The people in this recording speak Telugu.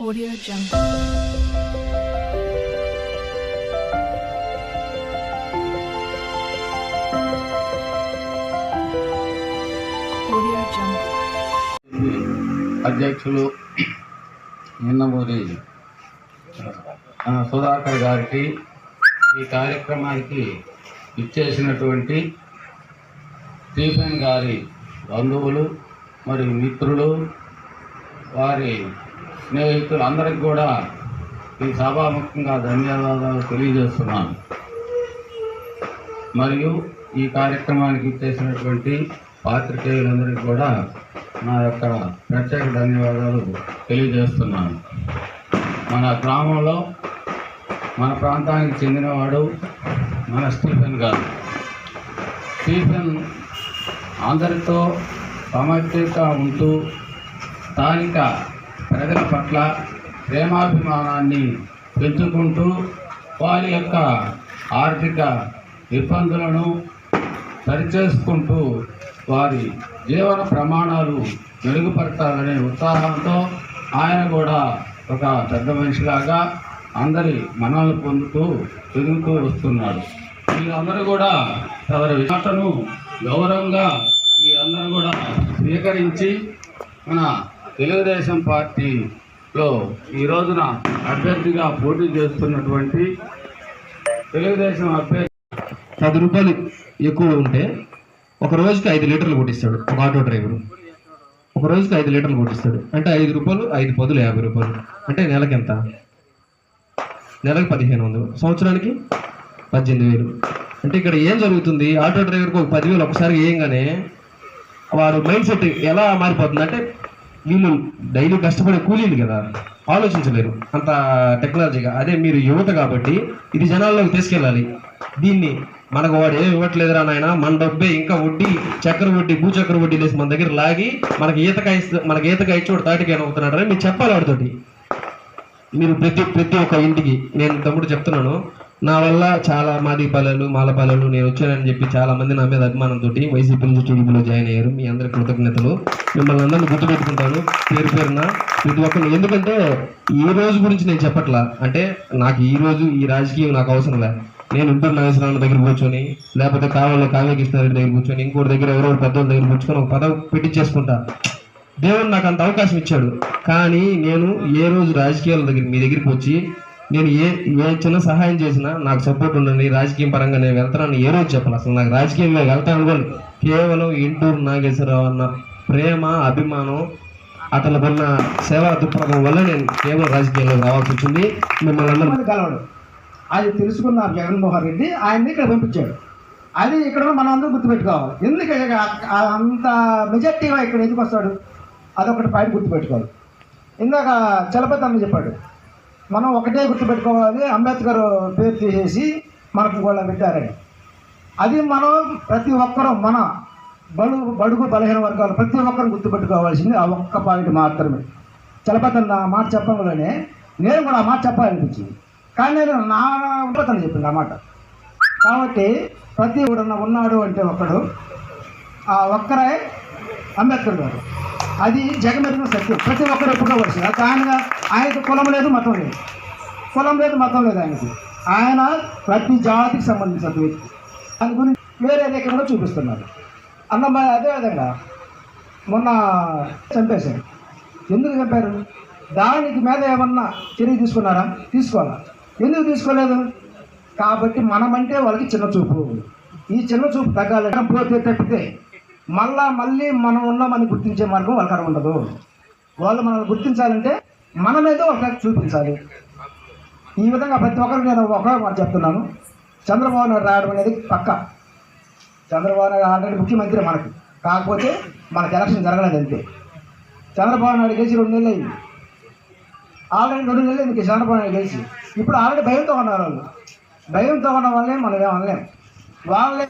Audio Jungle. Audio Jungle. అధ్యక్షులు నిన్నమూరి ఆ, సుధాకర్ గారికి ఈ కార్యక్రమానికి ఇచ్చేసినటువంటి స్టీఫెన్ గారి బంధువులు మరియు మిత్రులు వారి స్నేహితులు అందరికి కూడా ఈ సభాముఖంగా ధన్యవాదాలు తెలియజేస్తున్నాను. మరియు ఈ కార్యక్రమానికి ఇచ్చేసినటువంటి పాత్రికేయులందరికీ కూడా నా యొక్క ప్రత్యేక ధన్యవాదాలు తెలియజేస్తున్నాను. మన గ్రామంలో మన ప్రాంతానికి చెందినవాడు మన స్టీఫెన్ గారు. స్టీఫెన్ అందరితో సమర్థత ఉంటూ స్థానిక ప్రజల పట్ల ప్రేమాభిమానాన్ని పెంచుకుంటూ వారి యొక్క ఆర్థిక ఇబ్బందులను సరిచేసుకుంటూ వారి జీవన ప్రమాణాలు మెరుగుపరచాలనే ఉత్సాహంతో ఆయన కూడా ఒక పెద్ద మనిషిలాగా అందరి మనల్ని పొందుతూ పెరుగుతూ వస్తున్నాడు. వీళ్ళందరూ కూడా ఎవరి విషాటను గౌరవంగా వీరందరూ కూడా స్వీకరించి మన తెలుగుదేశం పార్టీలో ఈ రోజున అభ్యర్థిగా పోటీ చేస్తున్నటువంటి తెలుగుదేశం అభ్యర్థి పది రూపాయలు ఎక్కువ ఉంటే ఒక రోజుకి ఐదు లీటర్లు కొట్టిస్తాడు ఒక ఆటో డ్రైవరు. ఒక రోజుకి ఐదు లీటర్లు కొట్టిస్తాడు. అంటే ఐదు రూపాయలు ఐదు పదులు యాభై రూపాయలు. అంటే నెలకి ఎంత? నెలకు పదిహేను వందలు. సంవత్సరానికి పద్దెనిమిది వేలు. అంటే ఇక్కడ ఏం జరుగుతుంది? ఆటో డ్రైవర్కి ఒక పదివేలు ఒకసారి వేయంగానే వారు మైండ్ సెట్ ఎలా మారిపోతుంది అంటే వీళ్ళు డైలీ కష్టపడే కూలీలు కదా? ఆలోచించలేరు. అంత టెక్నాలజీగా అదే మీరు యువత కాబట్టి ఇది జనాల్లోకి తీసుకెళ్ళాలి. దీన్ని మనకు వాడు ఏమి ఇవ్వట్లేదురా నాయన? మన డబ్బే ఇంకా వడ్డీ చక్కెర వడ్డీ భూచక్ర వడ్డీ లేసి మన దగ్గర లాగి మనకి ఈతకాయ మనకి ఈతకాయ ఇచ్చి తాటికాయ అవుతున్నాడు అని మీరు చెప్పాలి వాడితోటి. మీరు ప్రతి ప్రతి ఒక్క ఇంటికి నేను తమ్ముడు చెప్తున్నాను నా వల్ల చాలా మాది పల్లెలు మాల నేను వచ్చానని చెప్పి చాలా మంది నా మీద అభిమానంతో వైసీపీ నుంచి టీడీపీలో జాయిన్ అయ్యారు. మీ అందరి కృతజ్ఞతలు. మిమ్మల్ని అందరిని గుర్తుపెట్టుకుంటాను. పేరు పేరున ప్రతి ఒక్కరు ఎందుకంటే ఈ రోజు గురించి నేను చెప్పట్లా? అంటే నాకు ఈ రోజు ఈ రాజకీయం నాకు అవసరం లే. నేను ఇంటర్ నాగేశ్వరరావు దగ్గర కూర్చొని లేకపోతే కావాలి కావ్యకృష్ణారెడ్డి దగ్గర కూర్చొని ఇంకోటి దగ్గర ఎవరో పెద్దోళ్ళ దగ్గర కూర్చొని ఒక పదవి పెట్టించేసుకుంటా దేవుడు నాకు అంత అవకాశం ఇచ్చాడు. కానీ నేను ఏ రోజు రాజకీయాల దగ్గర మీ దగ్గరికి వచ్చి నేను ఏ ఏ చిన్న సహాయం చేసినా నాకు సపోర్ట్ ఉండండి. రాజకీయం పరంగా నేను వెళ్తానని ఏ రోజు చెప్పాలి అసలు. నాకు రాజకీయంలో వెళ్తాను కానీ కేవలం ఇంటూరు నాగేశ్వరరావు అన్న ప్రేమ అభిమానం అతని వల్ల సేవా దృక్పథం వల్ల నేను కేవలం రాజకీయంలో రావాల్సి వచ్చింది. మిమ్మల్ని అందరూ మంది కలవడు. అది తెలుసుకున్న జగన్మోహన్ రెడ్డి. ఆయన్ని ఇక్కడ పంపించాడు. అది ఇక్కడ మనం అందరూ గుర్తుపెట్టుకోవాలి. ఎందుకు అంత మెజార్టీగా ఇక్కడ ఎందుకు వస్తాడు? అదొకటి పాయింట్ గుర్తుపెట్టుకోవాలి. ఇందాక చలపతి అమ్మ చెప్పాడు. మనం ఒకటే గుర్తుపెట్టుకోవాలి అంబేద్కర్ పేరు తీసేసి మనకు వాళ్ళ పెట్టారని అది మనం ప్రతి ఒక్కరూ మన బడుగు బడుగు బలహీన వర్గాలు ప్రతి ఒక్కరు గుర్తుపెట్టుకోవాల్సింది ఆ ఒక్క పాయింట్ మాత్రమే. చలపతి నా ఆ మాట చెప్పంగానే నేను కూడా ఆ మాట చెప్పాలనిపించింది. కానీ నేను నా ఉపతను చెప్పింది ఆ మాట. కాబట్టి ప్రతి ఎవడన్నా ఉన్నాడు అంటే ఒకడు ఆ ఒక్కరే అంబేద్కర్ గారు. అది జగమెరిగిన సత్యం. ప్రతి ఒక్కరు ఒప్పుకోవలసింది అది ఆయన ఆయనకు కులం లేదు మతం లేదు. కులం లేదు మతం లేదు ఆయనకి. ఆయన ప్రతి జాతికి సంబంధించిన వ్యక్తి. దాని గురించి వేరే రకంగా చూపిస్తున్నారు. అన్నమయ్య అదేవిధంగా మొన్న చంపేశారు. ఎందుకు చంపారు? దానికి మీద ఏమన్నా చర్య తీసుకున్నారా? తీసుకోవాలా? ఎందుకు తీసుకోలేదు? కాబట్టి మనమంటే వాళ్ళకి చిన్న చూపు. ఈ చిన్న చూపు తగ్గాలి పోతే తప్పితే మళ్ళా మళ్ళీ మనం ఉన్నామని గుర్తించే మార్గం వాళ్ళకి ఉండదు. వాళ్ళు మనల్ని గుర్తించాలంటే మనమేదో ఒకసారి చూపించాలి. ఈ విధంగా ప్రతి ఒక్కరికి నేను ఒక మాట చెప్తున్నాను. చంద్రబాబు నాయుడు రావడం అనేది పక్క. చంద్రబాబు నాయుడు ఆల్రెడీ ముఖ్యమంత్రి మనకి. కాకపోతే మనకి ఎలక్షన్ జరగలేదు అంతే. చంద్రబాబు నాయుడు గెలిచి రెండు నెలలు అయింది. ఆల్రెడీ రెండు నెలలు అయింది చంద్రబాబు నాయుడు గెలిచి. ఇప్పుడు ఆల్రెడీ భయంతో ఉన్నారు వాళ్ళు. భయంతో ఉన్న వాళ్ళే మనం ఏమనలేము వాళ్ళే